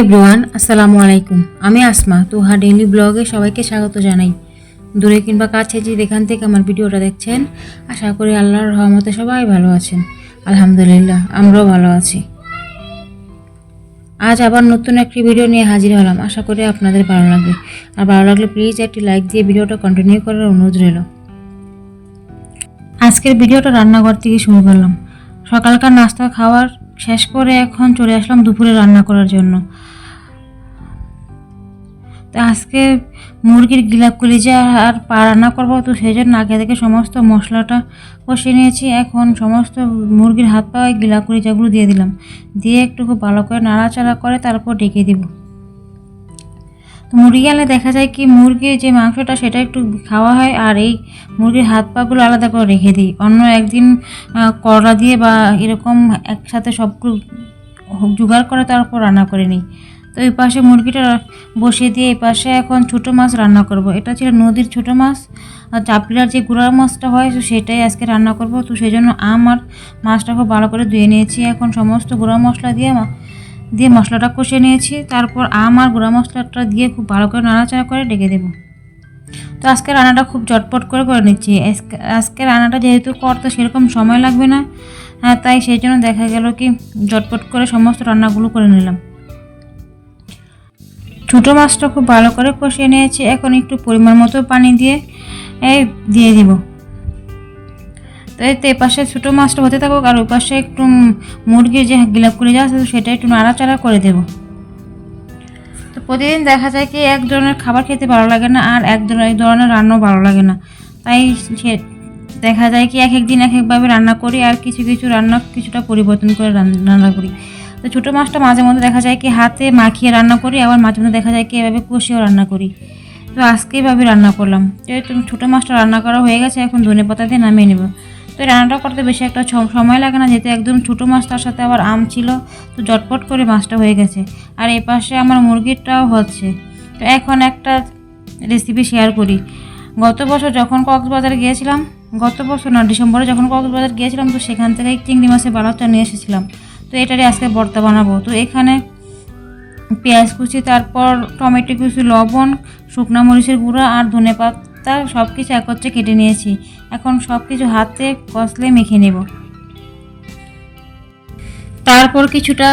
Everyone, আসসালামু আলাইকুম। আমি আসমা, তুহা ডেইলি ব্লগে সবাইকে স্বাগত জানাই। দূরে কিংবা কাছে যে যেখান থেকে আমার ভিডিওটা দেখছেন, আশা করি আল্লাহর রহমতে সবাই ভালো আছেন। আলহামদুলিল্লাহ, আমরাও ভালো আছি। আজ আবার নতুন একটি ভিডিও নিয়ে হাজির হলাম। আশা করি আপনাদের ভালো লাগবে। আর ভালো লাগলে প্লিজ একটি লাইক দিয়ে ভিডিওটা কন্টিনিউ করার অনুরোধ রইল। আজকের ভিডিওটা রান্নাঘর থেকে শুরু করলাম। সকালকার নাস্তা খাওয়ার শেষ করে এখন চলে আসলাম দুপুরে রান্না করার জন্য। তো আজকে মুরগির গিলাপ কলিজা আর পা রান্না করব তো সেই জন্য আগে থেকে সমস্ত মশলাটা কষিয়ে নিয়েছি। এখন সমস্ত মুরগির হাত পা ওই গিলাপ কলিজাগুলো দিয়ে দিলাম। দিয়ে একটু খুব ভালো করে নাড়াচাড়া করে তারপর ডেকে দিব। তো মুরগি আলে দেখা যায় কি মুরগির যে মাংসটা সেটা একটু খাওয়া হয় আর এই মুরগির হাত পাগুলো আলাদা করে রেখে দিই। অন্য একদিন করলা দিয়ে বা এরকম একসাথে সবগুলো জোগাড় করে তারপর রান্না করে নিই। তো এই পাশে মুরগিটা বসিয়ে দিয়ে এই পাশে এখন ছোটো মাছ রান্না করব। এটা ছিল নদীর ছোটো মাছ। আর চাপড়ির যে গুঁড়া মাছটা হয়, তো সেটাই আজকে রান্না করব। তো সেই জন্য আম আর মাছটা খুব ভালো করে ধুয়ে নিয়েছি। এখন সমস্ত গুঁড়া মশলা দিয়ে দিয়ে মশলাটা কষিয়ে নিয়েছি। তারপর আম আর গুঁড়া মশলাটা দিয়ে খুব ভালো করে নাড়াচাড়া করে ডেকে দেবো। তো আজকে রান্নাটা খুব চটপট করে করে নিচ্ছি। আজকে- রান্নাটা যেহেতু করতে সেরকম সময় লাগবে না হ্যাঁ তাই সেই জন্য দেখা গেল কি চটপট করে সমস্ত রান্নাগুলো করে নিলাম। ছোটো মাছটা খুব ভালো করে কষিয়ে নিয়েছি। এখন একটু পরিমাণ মতো পানি দিয়ে, এই দিয়ে দিব। তো এই তো এই পাশে ছোটো মাছটা হতে থাকুক, আর ওই পাশে একটু মুরগির যে গিলাপ করে যাচ্ছে সেটা একটু নাড়াচাড়া করে দেবো। তো প্রতিদিন দেখা যায় কি, এক ধরনের খাবার খেতে ভালো লাগে না, আর এক ধরনের এক ধরনের রান্নাও ভালো লাগে না। তাই সে দেখা যায় কি, এক এক দিন এক একভাবে রান্না করি, আর কিছু কিছু রান্না কিছুটা পরিবর্তন করে রান্না করি। তো ছোটো মাছটা মাঝে মধ্যে দেখা যায় কি হাতে মাখিয়ে রান্না করি, আবার মাঝে মধ্যে দেখা যায় কি এভাবে কষিয়েও রান্না করি। তো আজকে এভাবে রান্না করলাম। তো ছোটো মাছটা রান্না করা হয়ে গেছে, এখন ধনে পাতা দিয়ে নামিয়ে নেব। তো রান্নাটা করতে বেশি একটা সময় লাগে না, যেহেতু একদম ছোটো মাছ, তার সাথে আবার আম ছিল, তো জটপট করে মাছটা হয়ে গেছে। আর এই পাশে আমার মুরগিরটাও হচ্ছে। তো এখন একটা রেসিপি শেয়ার করি। গত বছর যখন কক্সবাজারে গিয়েছিলাম, গত বছর না, ডিসেম্বরে যখন কক্সবাজার গিয়েছিলাম, তো সেখান থেকেই চিংড়ি মাছের বালাটা নিয়ে এসেছিলাম। তো এটারই আজকে ভর্তা বানাবো। তো এখানে পেঁয়াজ কুচি, তারপর টমেটো কুচি, লবণ, শুকনা মরিচের গুঁড়া আর ধনে পাতা সব কিছু একত্রে কেটে নিয়েছি। এখন সব কিছু হাতে কষলে মেখে নেব। তারপর কিছুটা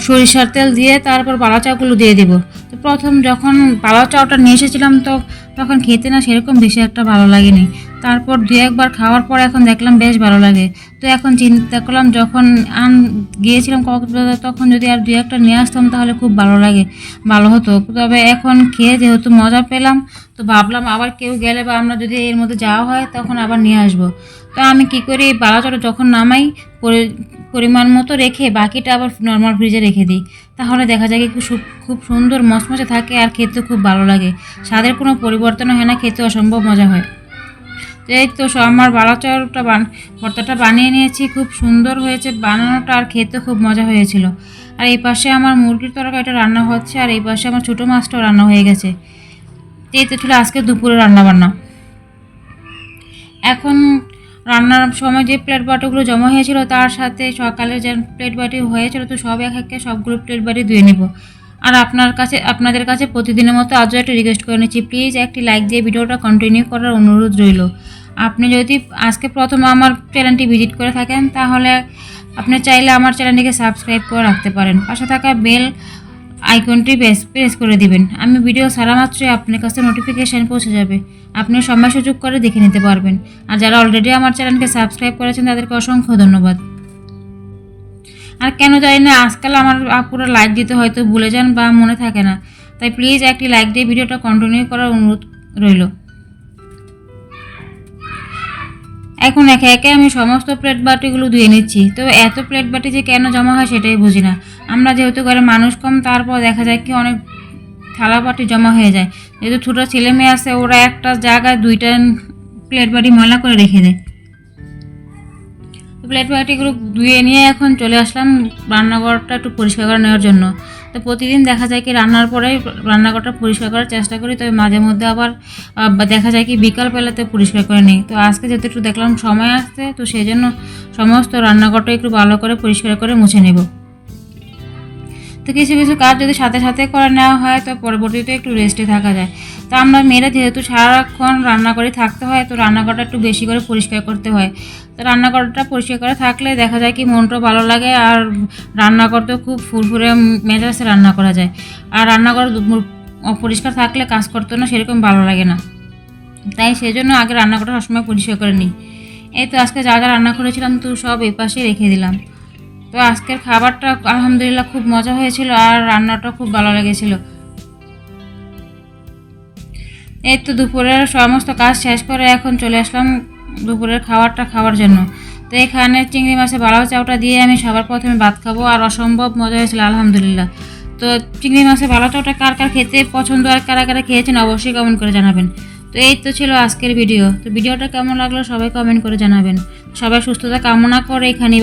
সরিষার তেল দিয়ে তারপর বালা চাউগুলো দিয়ে দেব। তো প্রথম যখন বালা চাউটা নিয়ে এসেছিলাম তো তখন খেতে না সেরকম বেশি একটা ভালো লাগেনি। তারপর দু একবার খাওয়ার পর এখন দেখলাম বেশ ভালো লাগে। তো এখন চিন্তা করলাম যখন আন গিয়েছিলাম কক্সবাজার তখন যদি আর দু একটা নিয়ে আসতাম তাহলে খুব ভালো লাগে, ভালো হতো। তবে এখন খেয়ে যেহেতু মজা পেলাম, তো ভাবলাম আবার কেউ গেলে বা আমরা যদি এর মধ্যে যাওয়া হয় তখন আবার নিয়ে আসব। তো আমি কি করি বালাচটা যখন নামাই পরি- পরিমাণ মতো রেখে বাকিটা আবার নর্মাল ফ্রিজে রেখে দিই। তাহলে দেখা যায় কি খুব সুন্দর মচমচে থাকে আর খেতে খুব ভালো লাগে। স্বাদের কোনো পরিবর্তন হয় না, খেতে অসম্ভব মজা হয়। এই তো আমার বালাচরটা বান ভর্তাটা বানিয়ে নিয়েছি, খুব সুন্দর হয়েছে বানানোটা আর খেতে খুব মজা হয়েছিল। আর এই পাশে আমার মুরগির তরকারিটা রান্না হচ্ছে আর এই পাশে আমার ছোটো মাছটাও রান্না হয়ে গেছে। এই তো ছিল আজকে দুপুরে রান্না বান্না এখন রান্নার সময় যে প্লেট বাটিগুলো জমা হয়েছিল, তার সাথে সকালে যে প্লেট বাটি হয়েছিল, তো সব এক একে সবগুলো প্লেট বাটি ধুয়ে নেব। আর আপনার কাছে, আপনাদের কাছে প্রতিদিনের মতো আজও একটা রিকোয়েস্ট করে নিচ্ছি। প্লিজ একটি লাইক দিয়ে ভিডিওটা কন্টিনিউ করার অনুরোধ রইল। আপনি যদি আজকে প্রথম আমার চ্যানেলটি ভিজিট করে থাকেন, তাহলে আপনি চাইলে আমার চ্যানেলটিকে সাবস্ক্রাইব করে রাখতে পারেন। পাশে থাকা বেল আইকনটি বেশ প্রেস করে দিবেন। আমি ভিডিও সারা মাত্রই আপনার কাছে নোটিফিকেশান পৌঁছে যাবে। আপনি সময় সুযোগ করে দেখে নিতে পারবেন। আর যারা অলরেডি আমার চ্যানেলকে সাবস্ক্রাইব করেছেন, তাদেরকে অসংখ্য ধন্যবাদ। আর কেন জানি না, আজকাল আমার আপুরা লাইক দিতে হয়তো ভুলে যান বা মনে থাকে না। তাই প্লিজ একটি লাইক দিয়ে ভিডিওটা কন্টিনিউ করার অনুরোধ রইল। এখন একে একে আমি সমস্ত প্লেট বাটিগুলো ধুয়ে নিচ্ছি। তো এত প্লেট বাটি যে কেন জমা হয় সেটাই বুঝি না। আমরা যেহেতু ঘরে মানুষ কম, তারপর দেখা যায় কি অনেক থালা বাটি জমা হয়ে যায়। যেহেতু ছোটো ছেলে মেয়ে আছে, ওরা একটা জায়গায় দুইটা প্লেট বাটি ময়লা করে রেখে দেয়। প্লেট বাটিগুলো ধুয়ে নিয়ে এখন চলে আসলাম রান্নাঘরটা একটু পরিষ্কার করে নেওয়ার জন্য। তো প্রতিদিন দেখা যায় কি রান্নার পরে রান্নাঘরটা পরিষ্কার করার চেষ্টা করি, তবে মাঝে মধ্যে আবার দেখা যায় কি বিকালবেলাতে পরিষ্কার করে নিই। তো আজকে যেহেতু একটু দেখলাম, সময় আসছে, তো সেই জন্য সমস্ত রান্নাঘরটা একটু ভালো করে পরিষ্কার করে মুছে নেব। তো কিছু কিছু কাজ যদি সাথে সাথে করে নেওয়া হয়, তো পরবর্তীতে একটু রেস্টে থাকা যায়। তো আমরা মেয়েরা যেহেতু সারাক্ষণ রান্না করে থাকতে হয়, তো রান্নাঘরটা একটু বেশি করে পরিষ্কার করতে হয়। তো রান্নাঘরটা পরিষ্কার করে থাকলে দেখা যায় কি মনটাও ভালো লাগে আর রান্না করতেও খুব ফুরফুরে মেজাজে রান্না করা যায়। আর রান্নাঘর অপরিষ্কার থাকলে কাজ করতে না সেরকম ভালো লাগে না। তাই সেই জন্য আগে রান্নাঘরটা সবসময় পরিষ্কার করে নিই। এই তো আজকে যা যা রান্না করেছিলাম তো সব এই পাশে রেখে দিলাম। তো আজকের খাবারটা আলহামদুলিল্লাহ খুব মজা হয়েছিল আর রান্নাটা খুব ভালো লেগেছিল। এই তো দুপুরের সমস্ত কাজ শেষ করে এখন চলে আসলাম দুপুরের খাবারটা খাওয়ার জন্য। তো এখানে চিংড়ি মাছের বালাও চাউটা দিয়ে আমি সবার প্রথমে ভাত খাব আর অসম্ভব মজা হয়েছিল আলহামদুলিল্লাহ। তো চিংড়ি মাছের বালা চাউটা কার কার খেতে পছন্দ আর কারা কারা খেয়েছেন অবশ্যই কমেন্ট করে জানাবেন। তো এই তো ছিল আজকের ভিডিও তো ভিডিওটা কেমন লাগল সবাই কমেন্ট করে জানাবেন। সবাই সুস্থতা কামনা করে এখানেই